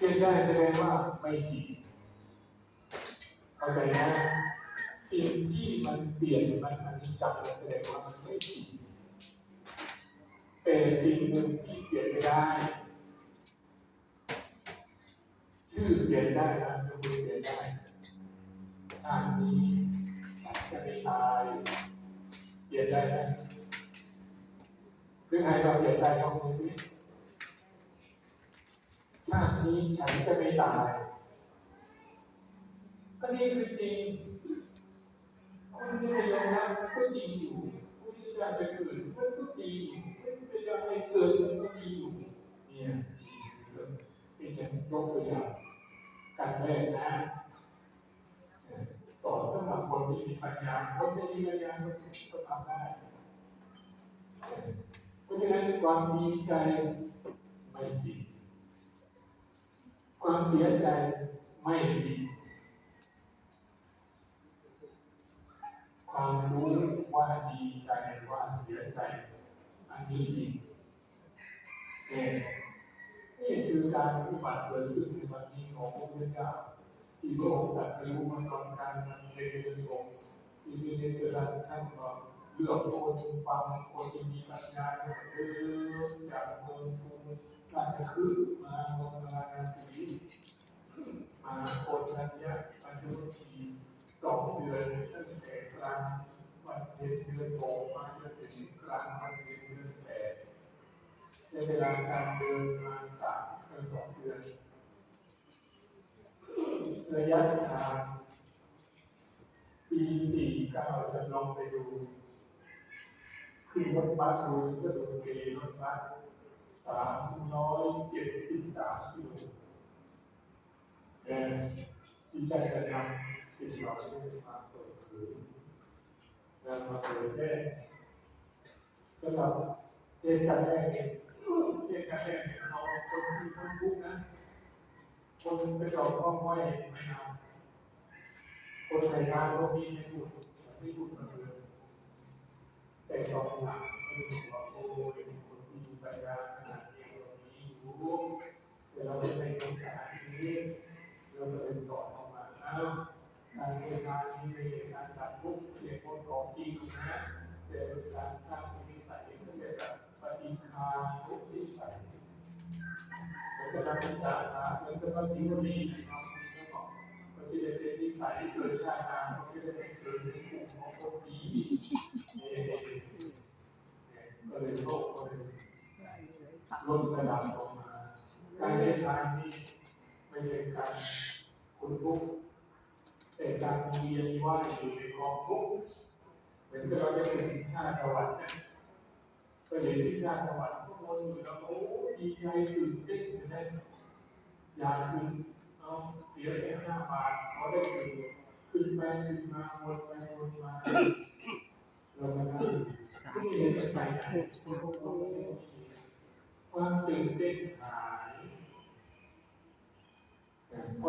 เปลี่ยนได้แสดงว่าไม่จริงเข้าใจนะสิ่งที่มันเปลี่ยนมันอันนี้จับแสดงว่ามันไม่จริงแต่สิ่งหนึ่งที่เปลี่ยนไม่ได้ชื่อเปลี่ยนได้นะสกุลเปลี่ยนได้ชาตินี้ฉันจะไม่ตายเปลี่ยนได้ไหมหรือใครเราเปลี่ยนได้ยกมือดิ ชาตินี้ฉันจะไม่ตาย ก็นี่คือจริงคนที่ไม่ยอมรับก็จริงอยู่ผู้ที่จะไปเกิดมันก็จริงอยู่ไม่ไปยอมให้เกิดก็จริงอยู่เนี่ยที่ฉันยกตัวอย่างการเล่นนะสอนสำหรับคนที่มีปัญญาคนที่มีปัญญาก็ทำได้เพราะฉะนั้นความดีใจไม่จริง ความเสียใจไม่จริงความรู้ว่าดีใจว่าเสียใจ อันนี้จริงเนี่ยนี่คือการปฏิบัติเกิดขึ้นในวันนี้ของพระพุทธเจ้าที่พระองค์ตรัสรู้มาตอนการนำเรียนเดินองที่มีเรื่องกาท่านก็เลือกคนฟังคนที่มีปัญญาเดินจากเมืองกรุงราชคฤห์มาเมืองราชสีมา คนนั้นเนี่ยอายุที่สองเดือนตั้งแต่กลางวันเดือนเดือนโกมาจนถึงกลางวันเดือนเดือนแปดในเวลาการเดินมาสามถึงสองเดือนระยะทางปีสี่เก้าจะลองไปดูขึ้นรถบัสดูก็ดูเกรถบัสสามร้อยเจ็ดสิบสามกิโล แต่ที่ใช้กระนำติดต่านี้มาเปิดเผยนำมาเผยแพร่สำหรับเหตุการณ์แรกเนี่ยเรียการแรกเนี่ยเอาคนที่คนทุกข์นะ คนไปจอบข้อม้อยไม่เอาคนไทยทานพวกนี้ไม่พูดไม่พูดมาเลยแต่สองหลังก็คือว่าโอ้ยคนที่มีปัญญาขนาดนี้เรามีอยู่แต่เราไม่ได้ศึกษาที่นี้ แล้วการเรียนการนี้ไม่ใช่การตัดทุกเรียนคนของจริงนะแต่เป็นการสร้างนิสัยที่เรียกว่าปฏิภาณทุกนิสัยเหมือนกับนักศึกษาเหมือนกับภาษีวลีนะครับก็จะเป็นนิสัยเกิดชาติหน้าก็จะได้เกิดในกลุ่มของคนดีนี่ก็เลยโลกก็เลยลดระดับลงมาการเรียนการนี้ไม่ใช่การคุณทุก แต่การเรียนว่าอยู่ในกองทุกข์เหมือนกับเราจะเป็นชาติสวรรค์นะก็เห็นที่ชาติสวรรค์ทุกคนอยู่แล้วโอ้ดีใจตื่นเต้นอยู่ได้อยากขึ้นเอาเสียแค่ห้าบาทเขาได้ขึ้นขึ้นไปขึ้นมาวนไปวนมาเราก็นั่งสาธุสาธุสาธุความตื่นเต้นหาย